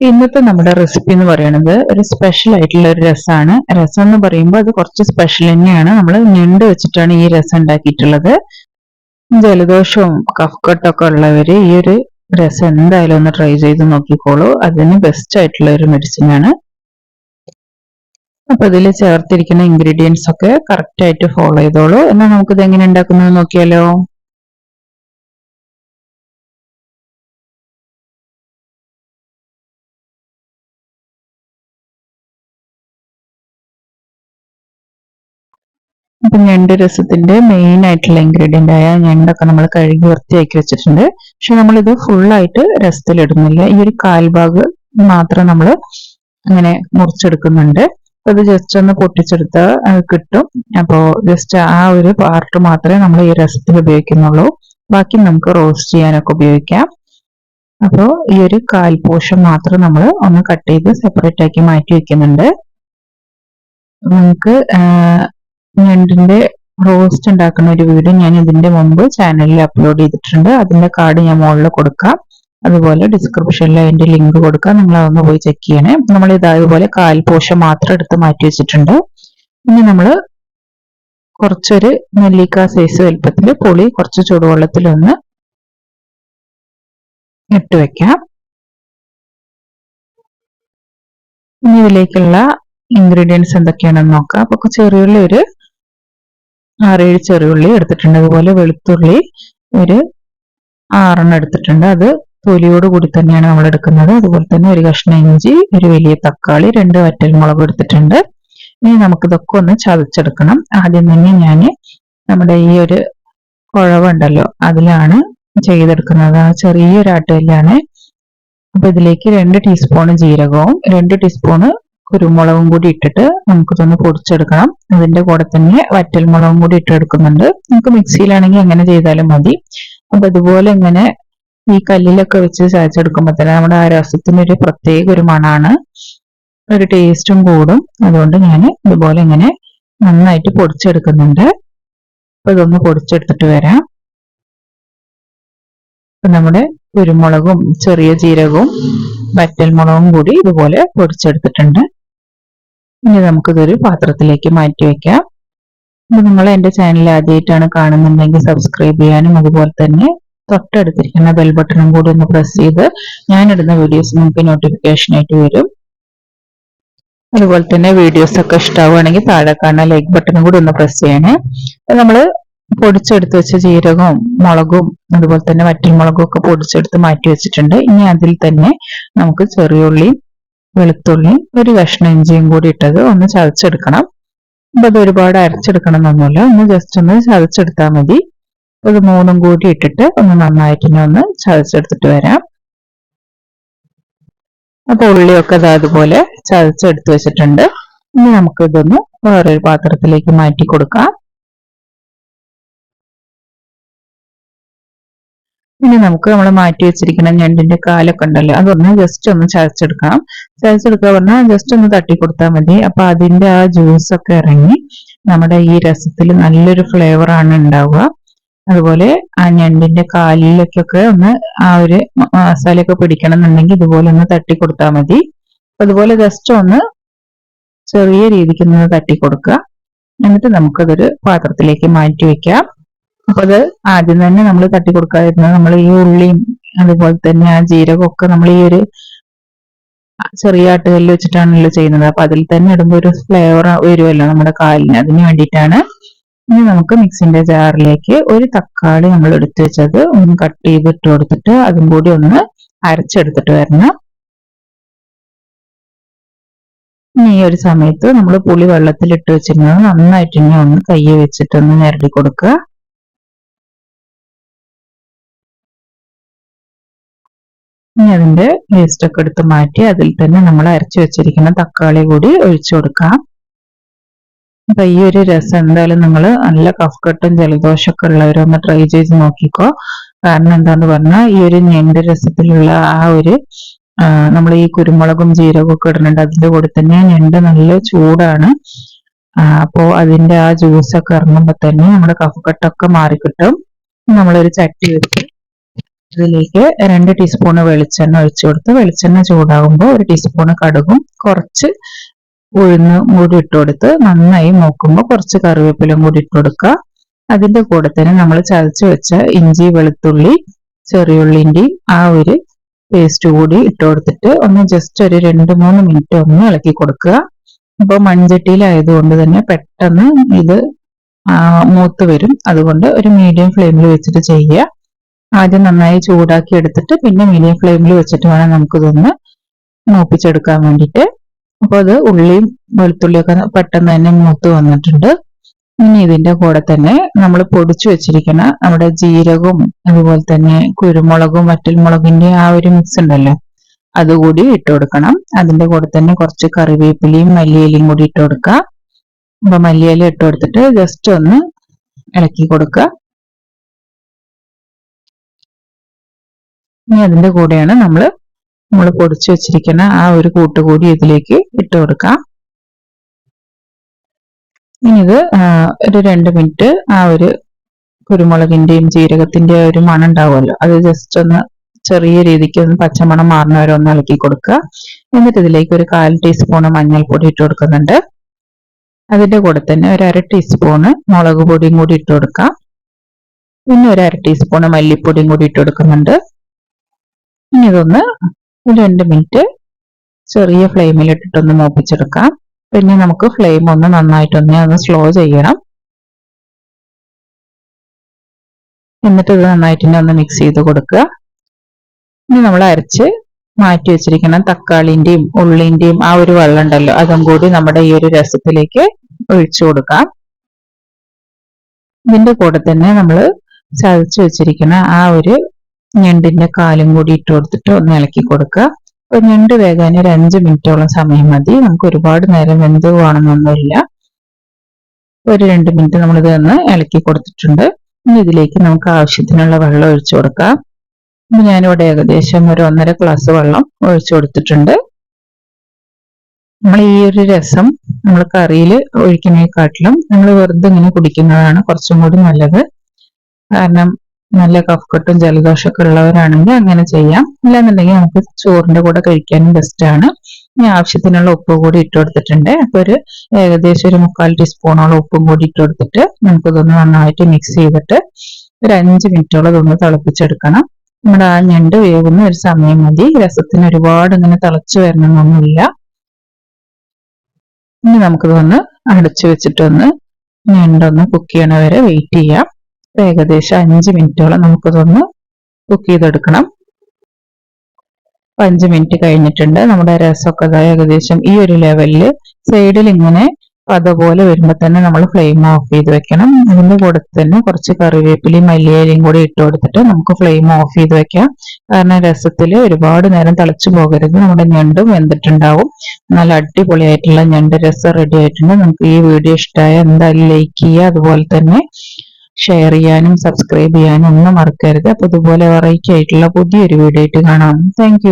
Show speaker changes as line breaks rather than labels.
ഇന്നത്തെ നമ്മുടെ റെസിപ്പി എന്ന് പറയുന്നത് ഒരു സ്പെഷ്യൽ ആയിട്ടുള്ള ഒരു രസമാണ് രസം എന്ന് പറയുമ്പോൾ അത് കുറച്ച് സ്പെഷ്യൽ തന്നെയാണ്. നമ്മൾ ഞണ്ട് വെച്ചിട്ടാണ് ഈ രസം ഉണ്ടാക്കിയിട്ടുള്ളത്. ജലദോഷവും കഫ്കട്ടൊക്കെ ഉള്ളവര് ഈ ഒരു രസം എന്തായാലും ഒന്ന് ട്രൈ ചെയ്ത് നോക്കിക്കോളൂ. അതിന് ബെസ്റ്റ് ആയിട്ടുള്ള ഒരു മെഡിസിൻ ആണ്. അപ്പൊ ഇതിൽ ചേർത്തിരിക്കുന്ന ഇൻഗ്രീഡിയൻസ് ഒക്കെ കറക്റ്റ് ആയിട്ട് ഫോളോ ചെയ്തോളൂ. എന്നാൽ നമുക്കിത് എങ്ങനെ ഉണ്ടാക്കുന്നത് നോക്കിയാലോ? അപ്പൊ ഞണ്ട് രസത്തിന്റെ മെയിൻ ആയിട്ടുള്ള ഇൻഗ്രീഡിയന്റ് ആയ ഞണ്ടൊക്കെ നമ്മൾ കഴുകി വൃത്തിയാക്കി വെച്ചിട്ടുണ്ട്. പക്ഷെ നമ്മളിത് ഫുള്ളായിട്ട് രസത്തിലിടുന്നില്ല. ഈ ഒരു കാൽഭാഗ് മാത്രം നമ്മൾ അങ്ങനെ മുറിച്ചെടുക്കുന്നുണ്ട്. അത് ജസ്റ്റ് ഒന്ന് പൊട്ടിച്ചെടുത്താൽ കിട്ടും. അപ്പോൾ ജസ്റ്റ് ആ ഒരു പാർട്ട് മാത്രമേ നമ്മൾ ഈ രസത്തിൽ ഉപയോഗിക്കുന്നുള്ളൂ. ബാക്കി നമുക്ക് റോസ്റ്റ് ചെയ്യാനൊക്കെ ഉപയോഗിക്കാം. അപ്പോൾ ഈ ഒരു കാൽ പോഷൻ മാത്രം നമ്മൾ ഒന്ന് കട്ട് ചെയ്ത് സെപ്പറേറ്റ് ആക്കി മാറ്റി വെക്കുന്നുണ്ട്. നമുക്ക് ഞണ്ടിന്റെ റോസ്റ്റ് ഉണ്ടാക്കുന്ന ഒരു വീഡിയോ ഞാൻ ഇതിന്റെ മുമ്പ് ചാനലിൽ അപ്ലോഡ് ചെയ്തിട്ടുണ്ട്. അതിന്റെ കാർഡ് ഞാൻ മുകളിൽ കൊടുക്കാം. അതുപോലെ ഡിസ്ക്രിപ്ഷനിൽ അതിന്റെ ലിങ്ക് കൊടുക്കാം. നിങ്ങൾ അതൊന്ന് പോയി ചെക്ക് ചെയ്യണേ. നമ്മൾ ഇതായതുപോലെ കാൽ പോഷം മാത്രം എടുത്ത് മാറ്റി വെച്ചിട്ടുണ്ട്. ഇനി നമ്മൾ കുറച്ചൊരു നെല്ലിക്ക സൈസ് വലുപ്പത്തിൽ പുളി കുറച്ച് ചൂടുവെള്ളത്തിൽ ഒന്ന് ഇട്ട് വെക്കാം. ഇനി ഇതിലേക്കുള്ള ഇൻഗ്രീഡിയൻസ് എന്തൊക്കെയാണെന്ന് നോക്കാം. അപ്പൊ ചെറിയുള്ളി ഒരു ആറേഴ് ചെറിയുള്ളി എടുത്തിട്ടുണ്ട്. അതുപോലെ വെളുത്തുള്ളി ഒരു ആറെണ്ണം എടുത്തിട്ടുണ്ട്. അത് തൊലിയോട് കൂടി തന്നെയാണ് നമ്മൾ എടുക്കുന്നത്. അതുപോലെ തന്നെ ഒരു കഷ്ണം ഇഞ്ചി ഒരു വലിയ തക്കാളി രണ്ട് വറ്റൽമുളക് എടുത്തിട്ടുണ്ട്. ഇനി നമുക്കിതൊക്കെ ഒന്ന് ചതച്ചെടുക്കണം. ആദ്യം തന്നെ ഞാൻ നമ്മുടെ ഈ ഒരു കുഴവുണ്ടല്ലോ അതിലാണ് ചെയ്തെടുക്കുന്നത്. ചെറിയൊരു ആട്ടുകല്ലാണ് അപ്പൊ ഇതിലേക്ക് രണ്ട് ടീസ്പൂൺ ജീരകവും രണ്ട് ടീസ്പൂണ് കുരുമുളകും കൂടി ഇട്ടിട്ട് നമുക്കിതൊന്ന് പൊടിച്ചെടുക്കണം. അതിന്റെ കൂടെ തന്നെ വറ്റൽമുളകും കൂടി ഇട്ടെടുക്കുന്നുണ്ട്. നമുക്ക് മിക്സിയിലാണെങ്കിൽ അങ്ങനെ ചെയ്താലും മതി. അപ്പൊ അതുപോലെ ഇങ്ങനെ ഈ കല്ലിലൊക്കെ വെച്ച് ചായച്ചെടുക്കുമ്പോൾ തന്നെ നമ്മുടെ ആ രസത്തിനൊരു പ്രത്യേക ഒരു മണാണ്. ഒരു ടേസ്റ്റും കൂടും. അതുകൊണ്ട് ഞാൻ ഇതുപോലെ ഇങ്ങനെ നന്നായിട്ട് പൊടിച്ചെടുക്കുന്നുണ്ട്. അപ്പൊ ഇതൊന്ന് പൊടിച്ചെടുത്തിട്ട് വരാം. നമ്മുടെ കുരുമുളകും ചെറിയ ജീരകവും വറ്റൽമുളകും കൂടി ഇതുപോലെ പൊടിച്ചെടുത്തിട്ടുണ്ട്. ഇനി നമുക്കിതൊരു പാത്രത്തിലേക്ക് മാറ്റി വെക്കാം. നിങ്ങൾ എന്റെ ചാനൽ ആദ്യമായിട്ടാണ് കാണുന്നുണ്ടെങ്കിൽ സബ്സ്ക്രൈബ് ചെയ്യാനും അതുപോലെ തന്നെ തൊട്ടടുത്തിരിക്കുന്ന ബെൽ ബട്ടണും കൂടി ഒന്ന് പ്രസ് ചെയ്ത് ഞാനിടുന്ന വീഡിയോസ് നിങ്ങൾക്ക് നോട്ടിഫിക്കേഷൻ ആയിട്ട് വരും. അതുപോലെ തന്നെ വീഡിയോസ് ഒക്കെ ഇഷ്ടമാവുകയാണെങ്കിൽ താഴെ കാണുന്ന ലൈക്ക് ബട്ടണും കൂടി ഒന്ന് പ്രസ് ചെയ്യണേ. നമ്മൾ പൊടിച്ചെടുത്ത് വെച്ച ജീരകവും മുളകും അതുപോലെ തന്നെ വറ്റൽമുളകും ഒക്കെ പൊടിച്ചെടുത്ത് മാറ്റി വെച്ചിട്ടുണ്ട്. ഇനി അതിൽ തന്നെ നമുക്ക് ചെറിയുള്ളിയും വെളുത്തുള്ളി ഒരു കഷ്ണം ഇഞ്ചിയും കൂടി ഇട്ടത് ഒന്ന് ചതച്ചെടുക്കണം. അപ്പൊ അത് ഒരുപാട് അരച്ചെടുക്കണം എന്നൊന്നുമില്ല ഒന്ന് ജസ്റ്റ് ഒന്ന് ചതച്ചെടുത്താൽ മതി. ഇത് മൂന്നും കൂടി ഇട്ടിട്ട് ഒന്ന് നന്നായിട്ട് ഒന്ന് ചതച്ചെടുത്തിട്ട് വരാം. അപ്പൊ ഉള്ളിയൊക്കെ അത് അതുപോലെ ചതച്ചെടുത്ത് വെച്ചിട്ടുണ്ട്. ഇനി നമുക്ക് ഇതൊന്ന് വേറൊരു പാത്രത്തിലേക്ക് മാറ്റി കൊടുക്കാം. ഇനി നമുക്ക് നമ്മൾ മാറ്റി വെച്ചിരിക്കുന്ന ഞണ്ടിന്റെ കാലൊക്കെ ഉണ്ടല്ലോ അതൊന്ന് ജസ്റ്റ് ഒന്ന് ചതച്ചെടുക്കണം. ചതച്ചെടുക്കുക പറഞ്ഞാൽ ജസ്റ്റ് ഒന്ന് തട്ടി കൊടുത്താൽ മതി. അപ്പൊ അതിന്റെ ആ ജ്യൂസ് ഒക്കെ ഇറങ്ങി നമ്മുടെ ഈ രസത്തിൽ നല്ലൊരു ഫ്ലേവർ ആണ് ഉണ്ടാവുക. അതുപോലെ ആ ഞണ്ടിന്റെ കാലിലേക്കൊക്കെ ഒന്ന് ആ ഒരു മസാലയൊക്കെ പിടിക്കണം എന്നുണ്ടെങ്കിൽ ഇതുപോലെ ഒന്ന് തട്ടി കൊടുത്താൽ മതി അതുപോലെ ജസ്റ്റ് ഒന്ന് ചെറിയ രീതിക്ക് ഒന്ന് തട്ടി കൊടുക്കുക എന്നിട്ട് നമുക്കതൊരു പാത്രത്തിലേക്ക് മാറ്റി വെക്കാം. അപ്പൊ അത് ആദ്യം തന്നെ നമ്മൾ തട്ടി കൊടുക്കാതിരുന്നത് നമ്മൾ ഈ ഉള്ളിയും അതുപോലെ തന്നെ ആ ജീരകമൊക്കെ നമ്മൾ ഈ ഒരു ചെറിയ ആട്ടുകല്ല് വെച്ചിട്ടാണല്ലോ ചെയ്യുന്നത്. അപ്പൊ അതിൽ തന്നെ ഇടുമ്പോൾ ഒരു ഫ്ലേവർ വരുമല്ലോ നമ്മുടെ കാലിന്. അതിന് വേണ്ടിയിട്ടാണ് ഇനി നമുക്ക് മിക്സിന്റെ ജാറിലേക്ക് ഒരു തക്കാളി നമ്മൾ എടുത്തു വെച്ചത് ഒന്ന് കട്ട് ചെയ്തിട്ട് കൊടുത്തിട്ട് അതും കൂടി ഒന്ന് അരച്ചെടുത്തിട്ട് വരണം. ഇനി ഈ ഒരു സമയത്ത് നമ്മൾ പുളി വെള്ളത്തിൽ ഇട്ട് വെച്ചിരുന്നത് നന്നായിട്ട് ഇനി ഒന്ന് കൈ വെച്ചിട്ട് ഒന്ന് ഞരടി കൊടുക്കുക. ഇനി അതിന്റെ വേസ്റ്റ് ഒക്കെ എടുത്ത് മാറ്റി അതിൽ തന്നെ നമ്മൾ അരച്ചു വെച്ചിരിക്കുന്ന തക്കാളി കൂടി ഒഴിച്ചു കൊടുക്കാം. അപ്പൊ ഈ ഒരു രസം എന്തായാലും നിങ്ങൾ നല്ല കഫ്കട്ടും ജലദോഷമൊക്കെ ഉള്ളവരൊന്ന് ട്രൈ ചെയ്ത് നോക്കിക്കോ. കാരണം എന്താന്ന് പറഞ്ഞാൽ ഈ ഒരു ഞണ്ട് രസത്തിലുള്ള ആ ഒരു നമ്മൾ ഈ കുരുമുളകും ജീരകവും ഒക്കെ ഇടുന്നുണ്ട്. അതിന്റെ കൂടെ തന്നെ ഞണ്ട് നല്ല ചൂടാണ്. അപ്പോ അതിന്റെ ആ ജ്യൂസൊക്കെ ഇറങ്ങുമ്പോ തന്നെ നമ്മുടെ കഫക്കെട്ടൊക്കെ മാറിക്കിട്ടും. നമ്മളൊരു ചട്ടി വെച്ച് ഇതിലേക്ക് രണ്ട് ടീസ്പൂൺ വെളിച്ചെണ്ണ ഒഴിച്ചു കൊടുത്ത് വെളിച്ചെണ്ണ ചൂടാകുമ്പോൾ ഒരു ടീസ്പൂൺ കടുകും കുറച്ച് ഉഴുന്ന് കൂടി ഇട്ട് കൊടുത്ത് നന്നായി നോക്കുമ്പോൾ കുറച്ച് കറിവേപ്പിലും കൂടി ഇട്ട് കൊടുക്കുക. അതിന്റെ കൂടെ തന്നെ നമ്മൾ ചതച്ച് വെച്ച ഇഞ്ചി വെളുത്തുള്ളി ചെറിയുള്ളിന്റെ ആ ഒരു പേസ്റ്റ് കൂടി ഇട്ട് കൊടുത്തിട്ട് ഒന്ന് ജസ്റ്റ് ഒരു രണ്ട് മൂന്ന് മിനിറ്റ് ഒന്ന് ഇളക്കി കൊടുക്കുക. അപ്പോൾ മൺചട്ടിയിലായതുകൊണ്ട് തന്നെ പെട്ടെന്ന് ഇത് മൂത്ത് വരും. അതുകൊണ്ട് ഒരു മീഡിയം ഫ്ലെയിമിൽ വെച്ചിട്ട് ചെയ്യുക. ആദ്യം നന്നായി ചൂടാക്കി എടുത്തിട്ട് പിന്നെ മീഡിയം ഫ്ലെയിമിൽ വെച്ചിട്ട് വേണം നമുക്കിതൊന്ന് മൂപ്പിച്ചെടുക്കാൻ വേണ്ടിയിട്ട്. അപ്പോൾ അത് ഉള്ളിയും വെളുത്തുള്ളിയൊക്കെ പെട്ടെന്ന് തന്നെ മൂത്ത് വന്നിട്ടുണ്ട്. ഇനി ഇതിന്റെ കൂടെ തന്നെ നമ്മൾ പൊടിച്ചു വെച്ചിരിക്കുന്ന നമ്മുടെ ജീരകവും അതുപോലെ തന്നെ കുരുമുളകും വറ്റൽമുളകിന്റെ ആ ഒരു മിക്സ് ഉണ്ടല്ലോ അതുകൂടി ഇട്ട് കൊടുക്കണം. അതിന്റെ കൂടെ തന്നെ കുറച്ച് കറിവേപ്പിലയും മല്ലിയിലയും കൂടി ഇട്ട് കൊടുക്കുക അപ്പൊ മല്ലിയില ഇട്ട് കൊടുത്തിട്ട് ജസ്റ്റ് ഒന്ന് ഇളക്കി കൊടുക്കുക. ഇനി അതിന്റെ കൂടെയാണ് നമ്മൾ നമ്മൾ പൊടിച്ചു വെച്ചിരിക്കുന്ന ആ ഒരു കൂട്ടുകൂടി ഇതിലേക്ക് ഇട്ട് കൊടുക്കാം. ഇനി ഇത് ഒരു രണ്ട് മിനിറ്റ് ആ ഒരു കുരുമുളകിന്റെയും ജീരകത്തിന്റെ ഒരു മണം ഉണ്ടാവുമല്ലോ. അത് ജസ്റ്റ് ഒന്ന് ചെറിയ രീതിക്ക് ഒന്ന് പച്ചമണം മാറുന്നവരെ ഒന്ന് ഇളക്കി കൊടുക്കുക. എന്നിട്ട് ഇതിലേക്ക് ഒരു കാൽ ടീസ്പൂൺ മഞ്ഞൾപ്പൊടി ഇട്ട് കൊടുക്കുന്നുണ്ട്. അതിന്റെ കൂടെ തന്നെ ഒരു അര ടീസ്പൂണ് മുളക് പൊടിയും കൂടി ഇട്ട് കൊടുക്കാം. പിന്നെ ഒരു അര ടീസ്പൂണ് മല്ലിപ്പൊടിയും കൂടി ഇട്ട് കൊടുക്കുന്നുണ്ട്. ഇനി ഇതൊന്ന് രണ്ട് മിനിറ്റ് ചെറിയ ഫ്ലെയിമിൽ ഇട്ടിട്ടൊന്ന് മൂപ്പിച്ചെടുക്കാം. പിന്നെ നമുക്ക് ഫ്ലെയിം ഒന്ന് നന്നായിട്ടൊന്ന് ഒന്ന് സ്ലോ ചെയ്യണം. എന്നിട്ട് ഇത് നന്നായിട്ട് ഒന്ന് മിക്സ് ചെയ്ത് കൊടുക്കുക. ഇനി നമ്മൾ അരച്ച് മാറ്റി വെച്ചിരിക്കണം തക്കാളിന്റെയും ഉള്ളിന്റെയും ആ ഒരു വെള്ളം ഉണ്ടല്ലോ അതും കൂടി നമ്മുടെ ഈ ഒരു രസത്തിലേക്ക് ഒഴിച്ചു കൊടുക്കാം. ഇതിന്റെ കൂടെ തന്നെ നമ്മൾ ചതച്ച് വെച്ചിരിക്കുന്ന ആ ഒരു ഞണ്ടിന്റെ കാലും കൂടി ഇട്ട് കൊടുത്തിട്ട് ഒന്ന് ഇളക്കി കൊടുക്കുക. അപ്പൊ ഞണ്ട് വേകാൻ ഒരു അഞ്ച് മിനിറ്റോളം സമയം മതി. നമുക്ക് ഒരുപാട് നേരം വെന്ത് പോകണമെന്നൊന്നുമില്ല. ഒരു രണ്ട് മിനിറ്റ് നമ്മളിത് ഒന്ന് ഇളക്കി കൊടുത്തിട്ടുണ്ട്. ഇനി ഇതിലേക്ക് നമുക്ക് ആവശ്യത്തിനുള്ള വെള്ളം ഒഴിച്ചു കൊടുക്കാം. ഞാനിവിടെ ഏകദേശം ഒരു ഒന്നര ഗ്ലാസ് വെള്ളം ഒഴിച്ചു കൊടുത്തിട്ടുണ്ട്. നമ്മൾ ഈ ഒരു രസം നമ്മൾ കറിയിൽ ഒഴിക്കുന്നതിനെക്കാട്ടിലും നമ്മൾ വെറുതെ ഇങ്ങനെ കുടിക്കുന്നതാണ് കുറച്ചും കൂടി നല്ലത്. കാരണം നല്ല കഫക്കെട്ടും ജലദോഷമൊക്കെ ഉള്ളവരാണെങ്കിൽ അങ്ങനെ ചെയ്യാം. ഇല്ലാന്നുണ്ടെങ്കിൽ നമുക്ക് ചോറിന്റെ കൂടെ കഴിക്കാനും ബെസ്റ്റ് ആണ്. ഇനി ആവശ്യത്തിനുള്ള ഉപ്പ് കൂടി ഇട്ട് കൊടുത്തിട്ടുണ്ട്. അപ്പൊ ഒരു ഏകദേശം ഒരു മുക്കാൽ ടീസ്പൂണോളം ഉപ്പും കൂടി ഇട്ട് കൊടുത്തിട്ട് നമുക്കിതൊന്ന് നന്നായിട്ട് മിക്സ് ചെയ്തിട്ട് ഒരു അഞ്ച് മിനിറ്റോളം ഇതൊന്ന് തിളപ്പിച്ചെടുക്കണം. നമ്മുടെ ആ ഞണ്ട് വേകുന്ന ഒരു സമയം മതി. രസത്തിന് ഒരുപാട് ഇങ്ങനെ തിളച്ചു വരണമെന്നൊന്നുമില്ല. ഇനി നമുക്കിതൊന്ന് അടച്ചു വെച്ചിട്ടൊന്ന് ഞണ്ടൊന്ന് കുക്ക് ചെയ്യണവരെ വെയിറ്റ് ചെയ്യാം. ഏകദേശം അഞ്ച് മിനിറ്റോളം നമുക്കിതൊന്ന് കുക്ക് ചെയ്തെടുക്കണം. അഞ്ച് മിനിറ്റ് കഴിഞ്ഞിട്ടുണ്ട്. നമ്മുടെ രസമൊക്കെ ഏകദേശം ഈ ഒരു ലെവലിൽ സൈഡിൽ ഇങ്ങനെ പത പോലെ വരുമ്പോൾ തന്നെ നമ്മൾ ഫ്ലെയിം ഓഫ് ചെയ്ത് വെക്കണം. അതിന്റെ കൂടെ തന്നെ കുറച്ച് കറിവേപ്പിലയും മല്ലിയിലയും കൂടി ഇട്ട് കൊടുത്തിട്ട് നമുക്ക് ഫ്ലെയിം ഓഫ് ചെയ്ത് വെക്കാം. കാരണം രസത്തിൽ ഒരുപാട് നേരം തിളച്ചു പോകരുത്. നമ്മുടെ ഞണ്ടും വെന്തിട്ടുണ്ടാവും. നല്ല അടിപൊളിയായിട്ടുള്ള ഞണ്ട് രസം റെഡി ആയിട്ടുണ്ട്. നമുക്ക് ഈ വീഡിയോ ഇഷ്ടമായ എന്തായാലും ലൈക്ക് ചെയ്യുക. അതുപോലെ തന്നെ ഷെയർ ചെയ്യാനും സബ്സ്ക്രൈബ് ചെയ്യാനും ഒന്നും മറക്കരുത്. അപ്പൊ ഇതുപോലെ വെറൈറ്റി ആയിട്ടുള്ള പുതിയൊരു വീഡിയോ ആയിട്ട് കാണാം. താങ്ക്